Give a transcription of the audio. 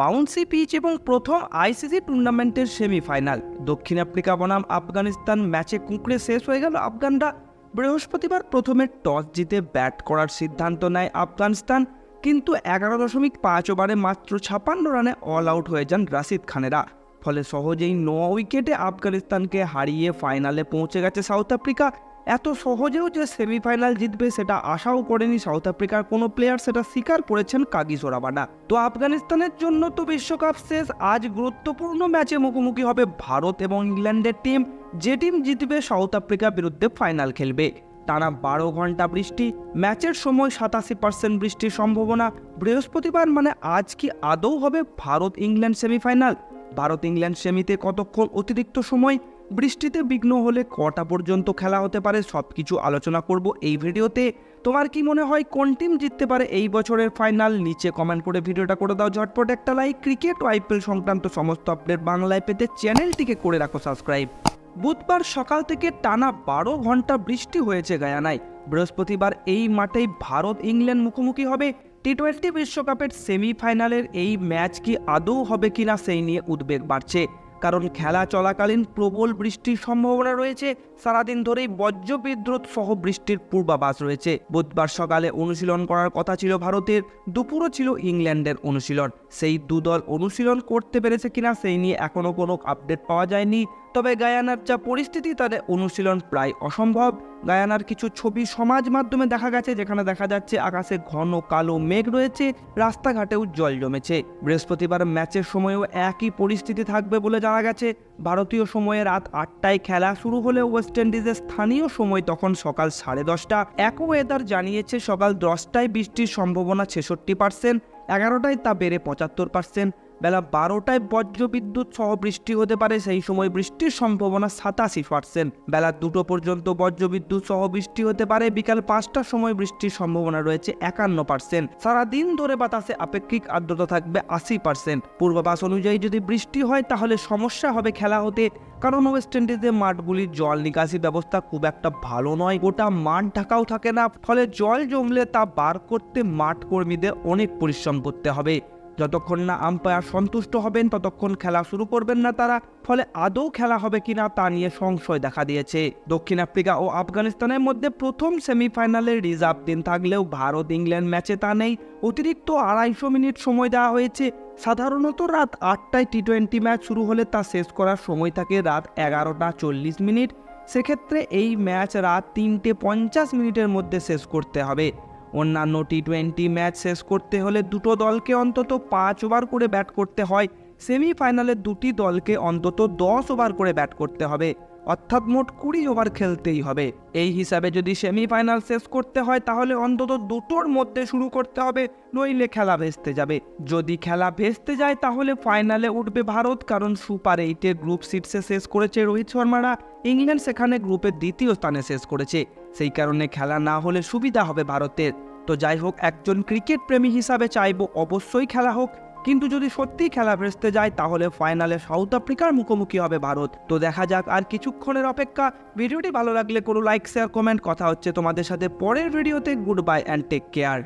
Bouncy pitch এবং প্রথম ICC টুর্নামেন্টের সেমিফাইনাল। দক্ষিণ আফ্রিকা বনাম আফগানিস্তান ম্যাচে কুঁকড়ে শেষ হয়ে গেল আফগানরা। বৃহস্পতিবার প্রথমে টস জিতে ব্যাট করার সিদ্ধান্ত নেয় আফগানিস্তান, কিন্তু এগারো দশমিক পাঁচ ওভারে মাত্র ছাপান্ন রানে অল আউট হয়ে যান রাশিদ খানেরা। ফলে সহজেই ন উইকেটে আফগানিস্তানকে হারিয়ে ফাইনালে পৌঁছে গেছে সাউথ আফ্রিকা। এত সহজেও যে সেমিফাইনাল জিতবে সেটা আশাও করেনি সাউথ আফ্রিকার কোনো প্লেয়ার সেটা স্বীকার করেছেন কাগিস ওরাবানা তো আফগানিস্তানের জন্য তো বিশ্বকাপ শেষ, আজ গুরুত্বপূর্ণ ম্যাচে মুখোমুখি হবে ভারত এবং ইংল্যান্ডের টিম যে টিম জিতবে সাউথ আফ্রিকার বিরুদ্ধে ফাইনাল খেলবে। টানা বারো ঘণ্টা বৃষ্টি ম্যাচের সময় সাতাশি পার্সেন্ট বৃষ্টির সম্ভাবনা, বৃহস্পতিবার মানে আজ কি আদৌ হবে Bharat England semifinal Bharat England সেমিতে কতক্ষণ অতিরিক্ত সময়? বৃষ্টিতে বিঘ্ন হলে কটা পর্যন্ত খেলা হতে পারে সব কিছু আলোচনা করব এই ভিডিওতে। তোমার কি মনে হয় কোন টিম জিততে পারে এই বছরের ফাইনাল নিচে কমেন্ট করে ভিডিওটা করে দাও, ঝটপট একটা লাইক ক্রিকেট ও আইপিএল সংক্রান্ত সমস্ত আপডেট বাংলায় পেতে চ্যানেলটিকে করে রাখো সাবস্ক্রাইব বুধবার সকাল থেকে টানা বারো ঘণ্টা বৃষ্টি হয়েছে গায়ানায়। বৃহস্পতিবার এই মাঠেই ভারত ইংল্যান্ড মুখোমুখি হবে। টি টোয়েন্টি বিশ্বকাপের সেমিফাইনালের এই ম্যাচ কি আদৌ হবে কিনা সেই নিয়ে উদ্বেগ বাড়ছে। কারণ খেলা চলাকালীন প্রবল বৃষ্টির সম্ভাবনা রয়েছে। সারাদিন ধরেই বজ্র বিদ্রোহ সহ বৃষ্টির পূর্বাভাস রয়েছে। বুধবার সকালে অনুশীলন করার কথা ছিল ভারতের, দুপুরও ছিল ইংল্যান্ডের অনুশীলন। সেই দুদল অনুশীলন করতে পেরেছে কিনা সেই নিয়ে এখনও কোনো আপডেট পাওয়া যায়নি। তবে গায়ানার যা পরিস্থিতি তাদের অনুশীলন প্রায় অসম্ভব। গায়ানার কিছু ছবি সমাজ মাধ্যমে দেখা গেছে, যেখানে দেখা যাচ্ছে আকাশে ঘন কালো মেঘ রয়েছে, রাস্তাঘাটেও জল জমেছে। বৃহস্পতিবার ম্যাচের সময়ও একই পরিস্থিতি থাকবে বলে জানা গেছে। ভারতীয় সময়ে রাত আটটায় খেলা শুরু হলে ওয়েস্ট ইন্ডিজের স্থানীয় সময় তখন সকাল সাড়ে দশটা। এক ওয়েদার জানিয়েছে, সকাল দশটায় বৃষ্টির সম্ভাবনা ছেষট্টি পার্সেন্ট এগারোটায় তা বেড়ে পঁচাত্তর পার্সেন্ট বেলা বারোটায় বজ্রবিদ্যুৎ সহ বৃষ্টি হতে পারে, সেই সময় বৃষ্টির সম্ভাবনা সাতাশি পার্সেন্ট বেলা দুটো পর্যন্ত বজ্রবিদ্যুৎ সহ বৃষ্টি হতে পারে, বিকাল পাঁচটার সময় বৃষ্টির সম্ভাবনা রয়েছে একান্ন পার্সেন্ট সারাদিন ধরে বাতাসে আপেক্ষিক আর্দ্রতা থাকবে আশি পার্সেন্ট পূর্বাভাস অনুযায়ী যদি বৃষ্টি হয়, তাহলে সমস্যা হবে খেলা হতে। কারণ ওয়েস্ট ইন্ডিজের মাঠগুলির জল নিকাশি ব্যবস্থা খুব একটা ভালো নয়, গোটা মাঠ ঢাকাও থাকে না। ফলে জল জমলে তা বার করতে মাঠ কর্মীদের অনেক পরিশ্রম করতে হবে। যতক্ষণ না আম্পায়ার সন্তুষ্ট হবেন, ততক্ষণ খেলা শুরু করবেন না তারা, ফলে আদৌ খেলা হবে কিনা তা নিয়ে সংশয় দেখা দিয়েছে। দক্ষিণ আফ্রিকা ও আফগানিস্তানের মধ্যে প্রথম সেমিফাইনালের রিজার্ভ দিন থাকলেও ভারত ইংল্যান্ড ম্যাচে তা নেই। অতিরিক্ত আড়াইশো মিনিট সময় দেওয়া হয়েছে। সাধারণত রাত আটটায় টি টোয়েন্টি ম্যাচ শুরু হলে তা শেষ করার সময় থাকে রাত এগারোটা চল্লিশ মিনিট। সেক্ষেত্রে এই ম্যাচ রাত তিনটে পঞ্চাশ মিনিটের মধ্যে শেষ করতে হবে। অন্যান্য টি টোয়েন্টি ম্যাচ শেষ করতে হলে দুটো দলকে অন্তত পাঁচ ওভার করে ব্যাট করতে হয়। সেমিফাইনালে দুটি দলকে অন্তত দশ ওভার করে ব্যাট করতে হবে। অর্থাৎ মোট কুড়ি ওভার খেলতেই হবে। এই হিসাবে যদি সেমিফাইনাল শেষ করতে হয়, তাহলে অন্তত দুটোর মধ্যে শুরু করতে হবে, নইলে খেলা ভেস্তে যাবে। যদি খেলা ভেস্তে যায়, তাহলে ফাইনালে উঠবে ভারত, কারণ সুপার এইটের গ্রুপ সিটসে শেষ করেছে রোহিত শর্মারা, ইংল্যান্ড সেখানে গ্রুপের দ্বিতীয় স্থানে শেষ করেছে। সেই কারণে খেলা না হলে সুবিধা হবে ভারতের। তো যাই হোক, একজন ক্রিকেট প্রেমী হিসাবে চাইব অবশ্যই খেলা হোক। কিন্তু যদি সত্যি খেলা ভেস্তে যায়, তাহলে ফাইনালে সাউথ আফ্রিকার মুখোমুখি হবে ভারত। তো দেখা যাক, আর কিছুক্ষণের অপেক্ষা। ভিডিওটি ভালো লাগলে কোনো লাইক, শেয়ার, কমেন্ট। কথা হচ্ছে তোমাদের সাথে পরের ভিডিওতে। Good bye and take care